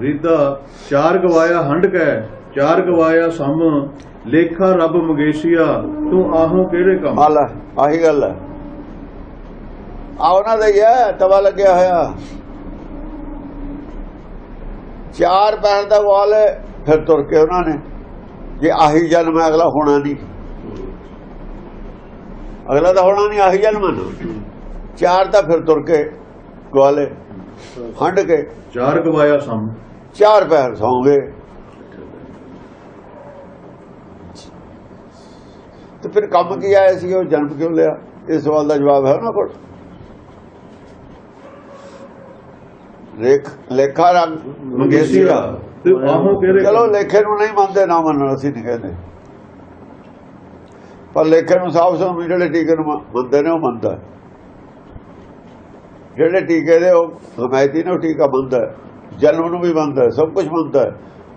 ਰੀਦਾ ਚਾਰ ਗਵਾਇਆ ਹੰਡ ਕੈ ਚਾਰ ਗਵਾਇਆ ਸਮ ਲੇਖਾ ਰੱਬ ਮਗੇਸ਼ੀਆ ਤੂੰ ਆਹੋ ਕਿਹੜੇ ਕੰਮ? ਆ ਲੈ ਆਹੀ ਗੱਲ ਹੈ। ਆ ਉਹਨਾਂ ਦਾ ਹੀ ਹੈ ਤਵਾ ਲੱਗਿਆ ਹੋਇਆ। ਚਾਰ ਪੈਰ ਦਾ ਵਾਲ ਹੈ, ਫਿਰ ਤੁਰ ਕੇ ਉਹਨਾਂ ਨੇ। ਜੇ ਆਹੀ ਜਨਮ ਹੈ ਅਗਲਾ ਹੋਣਾ ਨਹੀਂ। ਅਗਲਾ ਤਾਂ ਹੋਣਾ ਨਹੀਂ ਆਹੀ ਜਨਮ ਨਾ। ਚਾਰ ਤਾਂ ਫਿਰ ਤੁਰ ਕੇ ਗਵਾਲੇ। ਹੰਡ ਕੇ ਚਾਰ ਗਵਾਇਆ ਸਮ। ਚਾਰ ਪੈਰ ਸੌਂਗੇ। ਤੇ ਫਿਰ ਕੰਮ ਕੀ ਆਇਆ ਸੀ? ਉਹ ਜਨਮ ਕਿਉਂ ਲਿਆ? ਇਸ ਸਵਾਲ ਦਾ ਜਵਾਬ ਹੈ ਉਹਨਾਂ ਕੋਲ। ਲੇਖ ਲੇਖਾ ਰੰਗ। ਮੰਗੇਸ਼ੀਆ ਤੇ ਆਹੋ ਕਿਹੜੇ ਚਲੋ? ਲੇਖੇ ਨੂੰ ਨਹੀਂ ਮੰਨਦੇ ਨਾ ਮੰਨਣ ਅਸੀਂ ਨਹੀਂ ਕਹਿੰਦੇ। ਪਰ ਲੇਖੇ ਨੂੰ ਸਾਫ਼ ਸਾਫ਼ ਜਿਹੜੇ ਟੀਕੇ ਨੂੰ ਮੰਨਦੇ ਨੇ ਉਹ ਮੰਨਦਾ। ਜਿਹੜੇ ਟੀਕੇ ਦੇ ਉਹ ਹਮਾਇਤੀ ਨੇ ਟੀਕਾ ਮੰਨਦਾ ਜਨਮ ਨੂੰ ਵੀ ਮੰਨਦਾ ਸਭ ਕੁਝ ਮੰਨਦਾ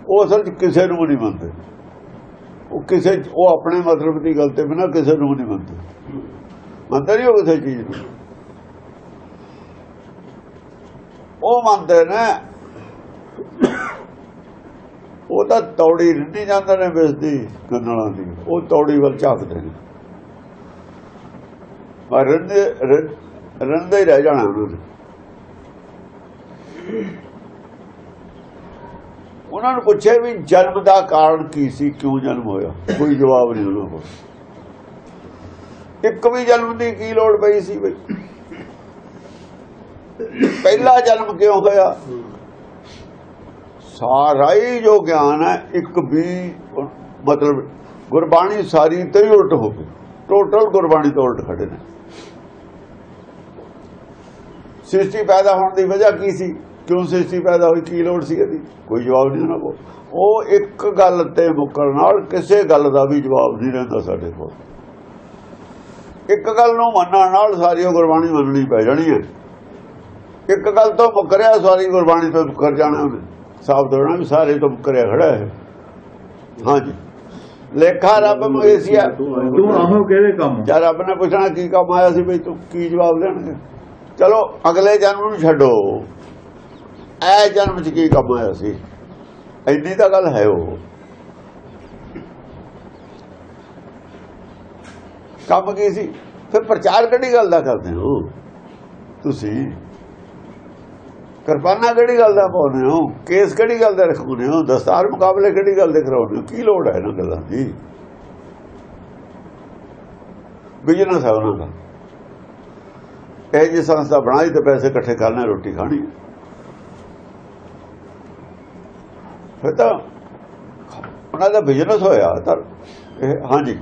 ਉਹ ਅਸਲ 'ਚ ਕਿਸੇ ਨੂੰ ਵੀ ਨਹੀਂ ਮੰਨਦੇ ਉਹ ਕਿਸੇ ਉਹ ਆਪਣੇ ਮਤਲਬ ਦੀ ਗੱਲ ਤੇ ਬਿਨਾਂ ਕਿਸੇ ਨੂੰ ਨਹੀਂ ਮੰਨਦੇ ਮੰਨਦੇ ਨਹੀਂ ਉਹ ਕਿਸੇ ਚੀਜ਼ ਨੂੰ। ਉਹ ਮੰਨਦੇ ਨੇ। ਉਹ ਤਾਂ ਤੌੜੀ ਰਿੱਢੀ ਜਾਂਦੇ ਨੇ ਵਿਸ਼ਦੀ ਕੰਨਲਾਂ ਦੀ। ਉਹ ਤੌੜੀ ਵੱਲ ਝਾਕਦੇ ਨੇ। ਪਰ ਰੰਦੇ ਰੰਦੇ ਹੀ ਰਹਿ ਜਾਣਾ ਉਹਨਾਂ ਨੇ। ਉਹਨਾਂ ਨੂੰ ਪੁੱਛਿਆ ਵੀ ਜਨਮ ਦਾ ਕਾਰਨ ਕੀ ਸੀ, ਕਿਉਂ ਜਨਮ ਹੋਇਆ? ਕੋਈ ਜਵਾਬ ਨਹੀਂ ਉਹਨਾਂ ਕੋਲ। ਇੱਕ ਵੀ ਜਨਮ ਦੀ ਕੀ ਲੋੜ ਪਈ ਸੀ ਬਈ? ਪਹਿਲਾ ਜਨਮ ਕਿਉਂ ਹੋਇਆ? ਸਾਰਾ ਹੀ ਜੋ ਗਿਆਨ ਹੈ, ਇੱਕ ਵੀ ਮਤਲਬ ਗੁਰਬਾਣੀ ਸਾਰੀ ਤੇ ਹੀ ਉਲਟ ਹੋ ਗਈ। ਟੋਟਲ ਗੁਰਬਾਣੀ ਤੋਂ ਉਲਟ ਖੜੇ ਨੇ। ਸ੍ਰਿਸ਼ਟੀ ਪੈਦਾ ਹੋਣ ਦੀ ਵਜ੍ਹਾ ਕੀ ਸੀ? ਕਿਉਂ ਸ੍ਰਿਸ਼ਟੀ ਪੈਦਾ ਹੋਈ? ਕੀ ਲੋੜ ਸੀ ਇਹਦੀ? ਕੋਈ ਜਵਾਬ ਨਹੀਂ ਉਹਨਾਂ ਕੋਲ। ਉਹ ਇੱਕ ਗੱਲ ਤੇ ਮੁੱਕਣ ਨਾਲ ਕਿਸੇ ਗੱਲ ਦਾ ਵੀ ਜਵਾਬ ਨਹੀਂ ਰਹਿੰਦਾ ਸਾਡੇ ਕੋਲ। ਇੱਕ ਗੱਲ ਨੂੰ ਮੰਨਣ ਨਾਲ ਸਾਰੀ ਗੁਰਬਾਣੀ ਮੰਨਣੀ ਪੈ ਜਾਣੀ ਹੈ। ਇੱਕ ਗੱਲ ਤੋਂ ਮੁੱਕਰਿਆ ਸਾਰੀ ਗੁਰਬਾਣੀ ਤੋਂ ਮੁੱਕਰ ਜਾਣਾ ਉਹਨੇ। ਸਾਫ਼ ਦੇਣਾ ਵੀ ਸਾਰੇ ਤੋਂ ਮੁੱਕਰਿਆ ਖੜਾ ਹੈ ਹਾਂਜੀ। ਲੇਖਾ ਰੱਬ ਮਗੇਸੀਆ ਤੂੰ ਆਹੋ ਕਿਹੜੇ ਕੰਮ? ਜਦ ਰੱਬ ਨੇ ਪੁੱਛਣਾ ਕੀ ਕੰਮ ਆਇਆ ਸੀ ਬਈ ਤੂੰ ਕੀ ਜਵਾਬ ਦੇਣਗੇ? ਚਲੋ, ਅਗਲੇ ਜਨਮ ਨੂੰ ਛੱਡੋ। ਐ ਜਨਮ ਚ ਕੀ ਕੰਮ ਆਇਆ ਸੀ? ਇੰਨੀ ਤਾਂ ਗੱਲ ਹੈ ਉਹ ਕੰਮ ਕੀ ਸੀ? ਫਿਰ ਪ੍ਰਚਾਰ ਕਿਹੜੀ ਗੱਲ ਦਾ ਕਰਦੇ ਹੋ? ਤੁਸੀਂ? ਕਿਰਪਾਨਾ ਕਿਹੜੀ ਗੱਲ ਦਾ ਪਾਉਂਦੇ ਹੋ? ਕੇਸ ਕਿਹੜੀ ਗੱਲ ਦਾ ਰੱਖਦੇ ਹੋ? ਦਸਤਾਰ ਮੁਕਾਬਲੇ ਕਿਹੜੀ ਗੱਲ ਦੇ ਕਰਾਉਂਦੇ ਹੋ? ਕੀ ਲੋੜ ਹੈ ਇਹਨਾਂ ਗੱਲਾਂ ਦੀ? ਬਿਜ਼ਨਸ ਹੈ ਉਹਨਾਂ ਦਾ। ਇਹ ਜੀ ਸੰਸਥਾ ਬਣਾਈ ਤੇ ਪੈਸੇ ਇਕੱਠੇ ਕਰਨੇ ਰੋਟੀ ਖਾਣੀ ਫਿਰ ਤਾਂ, ਉਹਨਾਂ ਦਾ ਬਿਜ਼ਨਸ ਹੋਇਆ ਤਾਂ ਹਾਂਜੀ।